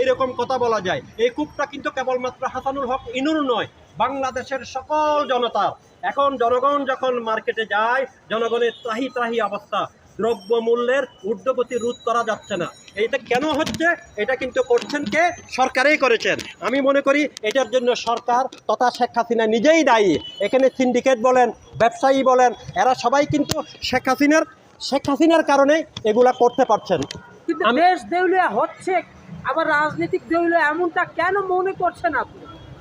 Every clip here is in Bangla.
এইরকম কথা বলা যায়। এই কূপটা কিন্তু কেবলমাত্র হাসানুল হক ইনুর নয়, বাংলাদেশের সকল জনতার এখন জনগণ যখন মার্কেটে যায়, জনগণের ত্রাহি ত্রাহি অবস্থা। দ্রব্য মূল্যের ঊর্ধ্বগতি রোধ করা যাচ্ছে না। এটা কেন হচ্ছে? এটা কিন্তু করছেন কে? সরকারেই করেছেন। আমি মনে করি এটার জন্য সরকার তথা শেখ হাসিনা নিজেই দায়ী। এখানে সিন্ডিকেট বলেন, ব্যবসায়ী বলেন, এরা সবাই কিন্তু শেখ হাসিনার শেখ হাসিনার কারণে এগুলা করতে পারছেন। কিন্তু দেউলিয়া হচ্ছে আবার রাজনৈতিক দেউলিয়া এমনটা কেন মনে করছেন আপনি?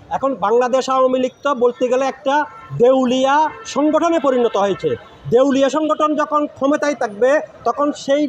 এখন বাংলাদেশ আওয়ামী লীগ তো বলতে গেলে একটা দেউলিয়া সংগঠনে পরিণত হয়েছে। দেউলিয়া সংগঠন যখন ক্ষমতায় থাকবে, তখন সেই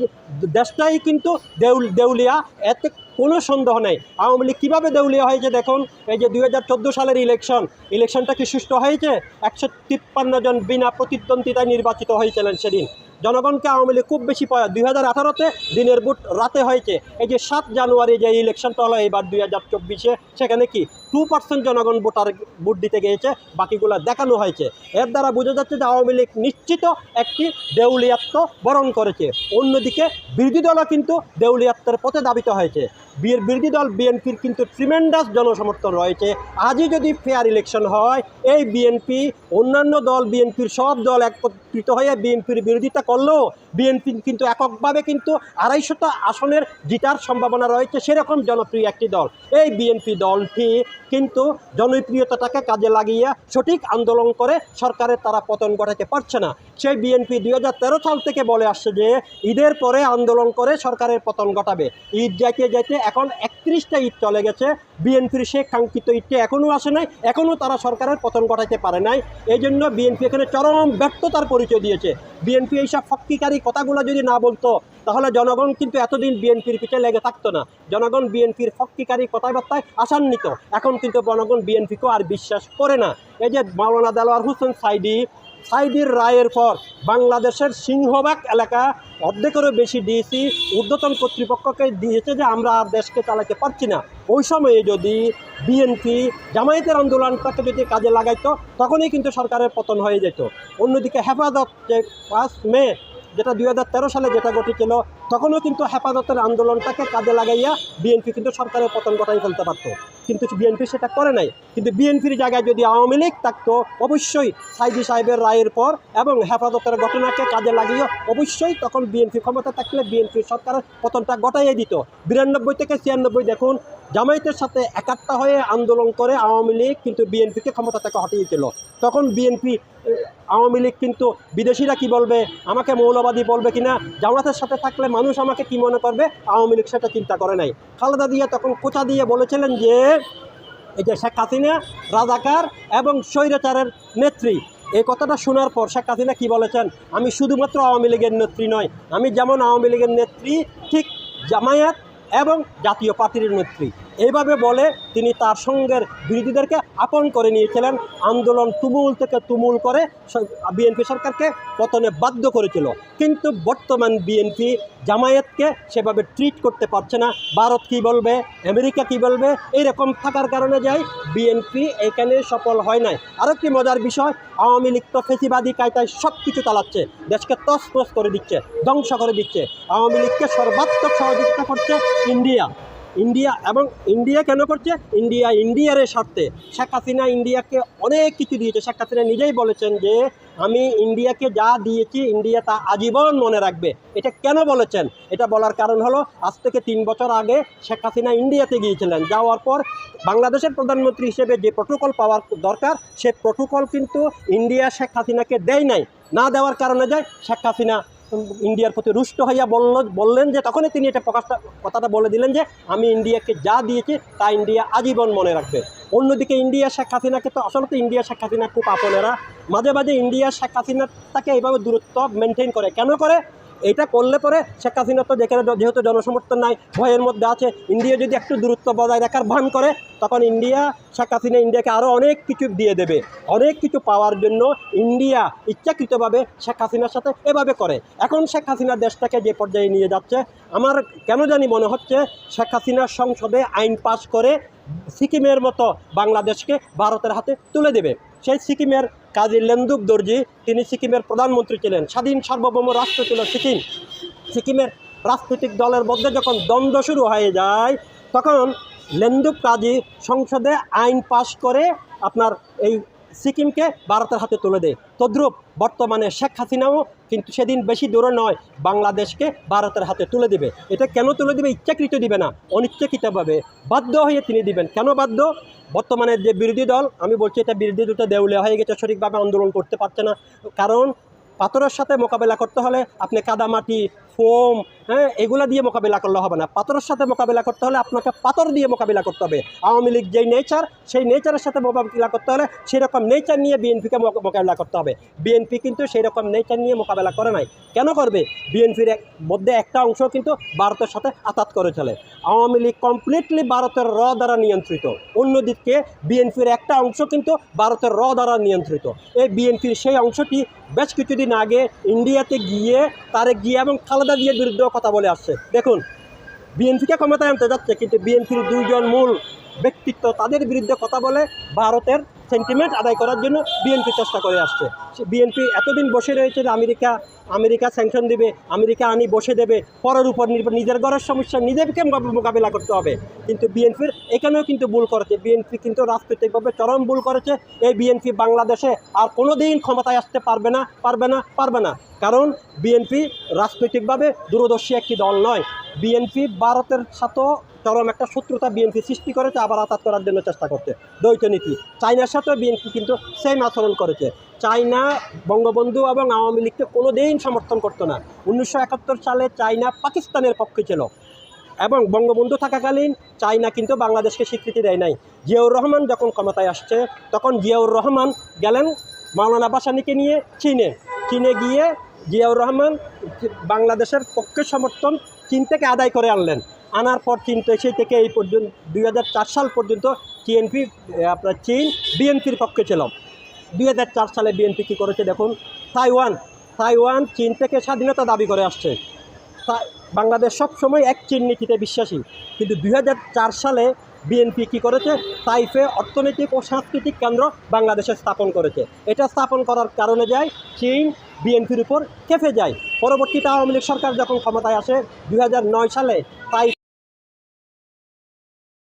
দেশটাই কিন্তু দেউল, দেউলিয়া, এতে কোনো সন্দেহ নেই। আওয়ামী লীগ কীভাবে দেউলিয়া হয়েছে দেখুন, এই যে দুই হাজার চোদ্দ সালের ইলেকশন, ইলেকশনটা কি সুষ্ঠু হয়েছে? একশো তিপ্পান্ন জন বিনা প্রতিদ্বন্দ্বিতায় নির্বাচিত হয়েছিলেন সেদিন। জনগণকে আওয়ামী লীগ খুব বেশি পায়, দুই হাজার আঠারোতে দিনের বুট রাতে হয়েছে। এই যে সাত জানুয়ারি যে ইলেকশনটা হলো এবার দুই হাজার চব্বিশে, সেখানে কি টু পার্সেন্ট জনগণ ভোটার ভোট দিতে গিয়েছে, বাকিগুলো দেখানো হয়েছে। এর দ্বারা বোঝা যাচ্ছে যে আওয়ামী লীগ নিশ্চিত একটি দেউলিয়াত্ম বরণ করেছে। অন্যদিকে বিরোধী দলও কিন্তু দেউলিয়াত্বের পথে দাবিত হয়েছে। বিয়ের বিরোধী দল বিএনপির কিন্তু ট্রিমেন্ডাস জনসমর্থন রয়েছে। আজই যদি ফেয়ার ইলেকশন হয়, এই বিএনপি, অন্যান্য দল বিএনপির সব দল একত্রিত হয়ে বিএনপির বিরোধিতা করলেও বিএনপি কিন্তু এককভাবে কিন্তু আড়াইশোটা আসনের জিতার সম্ভাবনা রয়েছে। সেরকম জনপ্রিয় একটি দল। এই বিএনপি দলটি কিন্তু জনপ্রিয়তাটাকে কাজে লাগিয়ে সঠিক আন্দোলন করে সরকারের তারা পতন ঘটাতে পারছে না। সেই বিএনপি দু হাজার তেরো সাল থেকে বলে আসছে যে, ঈদের পরে আন্দোলন করে সরকারের পতন ঘটাবে। ঈদ যাইতে যাইতে এখন একত্রিশটা ঈদ চলে গেছে। বিএনপির সে কাঙ্ক্ষিত ঈদটি এখনও আসে নাই, এখনও তারা সরকারের পতন ঘটাইতে পারে নাই। এই জন্য বিএনপি এখানে চরম ব্যর্থতার পরিচয় দিয়েছে। বিএনপি এইসব ফক্কিকারী কথাগুলো যদি না বলতো, তাহলে জনগণ কিন্তু এতদিন বিএনপির পিছিয়ে লেগে থাকতো না। জনগণ বিএনপির ফক্কিকারী কথাবার্তায় আসান্বিত এখন কিন্তু জনগণ বিএনপিকেও আর বিশ্বাস করে না। এই যে মাওলানা দেলোয়ার হোসেন সাইদি, সাইদির রায়ের পর বাংলাদেশের সিংহবাগ এলাকা অর্ধেকেরও বেশি ডিসি ঊর্ধ্বতন কর্তৃপক্ষকে দিয়েছে যে আমরা আর দেশকে চালাতে পারছি না। ওই সময়ে যদি বিএনপি জামায়াতের আন্দোলনটাকে যদি কাজে লাগাইতো, তখনই কিন্তু সরকারের পতন হয়ে যেত। অন্যদিকে হেফাজত যে পাঁচ মে যেটা দু হাজার তেরো সালে যেটা ঘটেছিল, তখনও কিন্তু হেফাজতের আন্দোলনটাকে কাজে লাগাইয়া বিএনপি কিন্তু সরকারের পতন ঘটাই ফেলতে পারতো। কিন্তু বিএনপি সেটা করে নাই। কিন্তু বিএনপির জায়গায় যদি আওয়ামী লীগ থাকতো, অবশ্যই সাইদি সাহেবের রায়ের পর এবং হেফাজতের ঘটনাকে কাজে লাগিয়ে অবশ্যই তখন বিএনপি ক্ষমতা থাকলে বিএনপি সরকারের পতনটা ঘটাইয়ে দিত। বিরানব্বই থেকে ছিয়ানব্বই দেখুন, জামায়াতের সাথে একাত্তা হয়ে আন্দোলন করে আওয়ামী লীগ কিন্তু বিএনপিকে ক্ষমতা থেকে হটিয়েছিল তখন বিএনপি আওয়ামী লীগ কিন্তু বিদেশিরা কি বলবে, আমাকে মৌলবাদী বলবে কিনা, জামাতের সাথে থাকলে মানুষ আমাকে কি মনে করবে, আওয়ামী লীগ সেটা চিন্তা করে নাই। খালেদা দিয়ে তখন কোচা দিয়ে বলেছিলেন যে, এই যে শেখ হাসিনা রাজাকার এবং স্বৈরাচারের নেত্রী, এই কথাটা শোনার পর শেখ হাসিনা কী বলেছেন, আমি শুধুমাত্র আওয়ামী লীগের নেত্রী নয়, আমি যেমন আওয়ামী লীগের নেত্রী, ঠিক জামায়াত এবং জাতীয় পার্টির নেত্রী। এইভাবে বলে তিনি তার সঙ্গের বিরোধীদেরকে আপন করে নিয়েছিলেন আন্দোলন তুমুল থেকে তুমুল করে বিএনপি সরকারকে পতনে বাধ্য করেছিল। কিন্তু বর্তমান বিএনপি জামায়াতকে সেভাবে ট্রিট করতে পারছে না। ভারত কী বলবে? আমেরিকা কী বলবে? এইরকম থাকার কারণে যাই বিএনপি এখানে সফল হয় নাই। আরেকটি মজার বিষয়, আওয়ামী লীগ তো ফেসিবাদী কায়তায় সব কিছু চালাচ্ছে। দেশকে তছনছ করে দিচ্ছে, ধ্বংস করে দিচ্ছে। আওয়ামী লীগকে সর্বাত্মক সহযোগিতা করছে ইন্ডিয়া। ইন্ডিয়া এবং ইন্ডিয়া কেন করছে? ইন্ডিয়া ইন্ডিয়ার স্বার্থে। শেখ হাসিনা ইন্ডিয়াকে অনেক কিছু দিয়েছে। শেখ হাসিনা নিজেই বলেছেন যে, আমি ইন্ডিয়াকে যা দিয়েছি, ইন্ডিয়া তা আজীবন মনে রাখবে। এটা কেন বলেছেন? এটা বলার কারণ হলো, আজ থেকে তিন বছর আগে শেখ হাসিনা ইন্ডিয়াতে গিয়েছিলেন। যাওয়ার পর বাংলাদেশের প্রধানমন্ত্রী হিসেবে যে প্রোটোকল পাওয়ার দরকার, সে প্রোটোকল কিন্তু ইন্ডিয়া শেখ হাসিনাকে দেয় নাই। না দেওয়ার কারণে যায় শেখ হাসিনা ইন্ডিয়ার প্রতি রুষ্ট হইয়া বলল, বললেন যে, তখনই তিনি এটা প্রকাশটা, কথাটা বলে দিলেন যে, আমি ইন্ডিয়াকে যা দিয়েছি, তা ইন্ডিয়া আজীবন মনে রাখবে। অন্যদিকে ইন্ডিয়া শেখ হাসিনাকে তো আসলে তো ইন্ডিয়া শেখ হাসিনা খুব আপনেরা। মাঝে মাঝে ইন্ডিয়া শেখ হাসিনাটাকে এইভাবে দূরত্ব মেনটেন করে। কেন করে? এটা করলে পরে শেখ হাসিনা তো যেখানে যেহেতু জনসমর্থন নাই, ভয়ের মধ্যে আছে, ইন্ডিয়া যদি একটু দূরত্ব বজায় রাখার ভান করে, তখন ইন্ডিয়া, শেখ হাসিনা ইন্ডিয়াকে আরও অনেক কিছু দিয়ে দেবে। অনেক কিছু পাওয়ার জন্য ইন্ডিয়া ইচ্ছাকৃতভাবে শেখ হাসিনার সাথে এভাবে করে। এখন শেখ হাসিনা দেশটাকে যে পর্যায়ে নিয়ে যাচ্ছে, আমার কেন জানি মনে হচ্ছে শেখ হাসিনার সংসদে আইন পাশ করে সিকিমের মতো বাংলাদেশকে ভারতের হাতে তুলে দেবে। সেই সিকিমের কাজী লেন্দুক দর্জি, তিনি সিকিমের প্রধানমন্ত্রী ছিলেন। স্বাধীন সার্বভৌম রাষ্ট্র ছিল সিকিম। সিকিমের রাজনৈতিক দলের মধ্যে যখন দ্বন্দ্ব শুরু হয়ে যায়, তখন লেন্দুক কাজী সংসদে আইন পাশ করে আপনার এই সিকিমকে ভারতের হাতে তুলে দেয়। তদ্রূপ বর্তমানে শেখ হাসিনাও কিন্তু সেদিন বেশি দূরে নয়, বাংলাদেশকে ভারতের হাতে তুলে দিবে। এটা কেন তুলে দিবে? ইচ্ছাকৃত দিবে না, অনিচ্ছাকৃতভাবে বাধ্য হয়ে তিনি দিবেন। কেন বাধ্য? বর্তমানে যে বিরোধী দল, আমি বলছি এটা বিরোধী দুটো দেউলে হয়ে গেছে, সঠিকভাবে আন্দোলন করতে পারছে না। কারণ পাথরের সাথে মোকাবেলা করতে হলে আপনি কাদামাটি ফোম হ্যাঁ এগুলো দিয়ে মোকাবিলা করলে হবে না। পাথরের সাথে মোকাবিলা করতে হলে আপনাকে পাথর দিয়ে মোকাবিলা করতে হবে। আওয়ামী লীগ যেই নেচার সেই নেচারের সাথে মোকাবিলা করতে হলে সেই রকম নেচার নিয়ে বিএনপিকে মোকাবিলা করতে হবে। বিএনপি কিন্তু সেই রকম নেচার নিয়ে মোকাবেলা করে নাই। কেন করবে? বিএনপির মধ্যে একটা অংশ কিন্তু ভারতের সাথে আতাত করে চলে। আওয়ামী লীগ কমপ্লিটলি ভারতের র দ্বারা নিয়ন্ত্রিত। অন্যদিকে বিএনপির একটা অংশ কিন্তু ভারতের র দ্বারা নিয়ন্ত্রিত। এই বিএনপির সেই অংশটি বেশ কিছুদিন আগে ইন্ডিয়াতে গিয়ে, তারে গিয়ে এবং খালেদা জিয়ার বিরুদ্ধে কথা বলে আসছে। দেখুন বিএনপিকে ক্ষমতায় আনতে যাচ্ছে, কিন্তু বিএনপির দুইজন মূল ব্যক্তিত্ব তাদের বিরুদ্ধে কথা বলে ভারতের সেন্টিমেন্ট আদায় করার জন্য বিএনপি চেষ্টা করে আসছে। বিএনপি এতদিন বসে রয়েছে যে আমেরিকা আমেরিকা স্যাংশন দেবে, আমেরিকা আনি বসে দেবে, পরের উপর নির্ভর, নিজের ঘরের সমস্যা নিজেকে মোকাবিলা করতে হবে। কিন্তু বিএনপির এখানেও কিন্তু ভুল করেছে। বিএনপি কিন্তু রাজনৈতিকভাবে চরম ভুল করেছে। এই বিএনপি বাংলাদেশে আর কোনো দিন ক্ষমতায় আসতে পারবে না পারবে না পারবে না। কারণ বিএনপি রাজনৈতিকভাবে দূরদর্শী একটি দল নয়। বিএনপি ভারতের সাথেও চরম একটা শত্রুতা বিএনপি সৃষ্টি করেছে, আবার আঘাত করার জন্য চেষ্টা করছে। দ্বৈত নীতি। চায়নার সাথেও বিএনপি কিন্তু সেম আচরণ করেছে। চায়না বঙ্গবন্ধু এবং আওয়ামী লীগকে কোনো দিন সমর্থন করতো না। উনিশশো একাত্তর সালে চায়না পাকিস্তানের পক্ষে ছিল। এবং বঙ্গবন্ধু থাকাকালীন চায়না কিন্তু বাংলাদেশকে স্বীকৃতি দেয় নাই। জিয়াউর রহমান যখন ক্ষমতায় আসছে, তখন জিয়াউর রহমান গেলেন মাওলানা বাসানিকে নিয়ে চীনে। চীনে গিয়ে জিয়াউর রহমান বাংলাদেশের পক্ষে সমর্থন চীন থেকে আদায় করে আনলেন। আনার পর চীন সেই থেকে এই পর্যন্ত, দুই হাজার চার সাল পর্যন্ত চিএনপি আপনার চীন বিএনপির পক্ষে ছিল। দুই হাজার চার সালে বিএনপি কী করেছে দেখুন, তাইওয়ান তাইওয়ান চীন থেকে স্বাধীনতা দাবি করে আসছে। বাংলাদেশ সবসময় এক চীন নীতিতে বিশ্বাসী। কিন্তু দুই হাজার চার সালে বিএনপি কী করেছে, তাইফে অর্থনৈতিক ও সাংস্কৃতিক কেন্দ্র বাংলাদেশে স্থাপন করেছে। এটা স্থাপন করার কারণে যায়, চীন বিএনপির উপর কেঁপে যায়। পরবর্তীতে আওয়ামী লীগ সরকার যখন ক্ষমতায় আসে, দুই হাজার নয় সালে তাই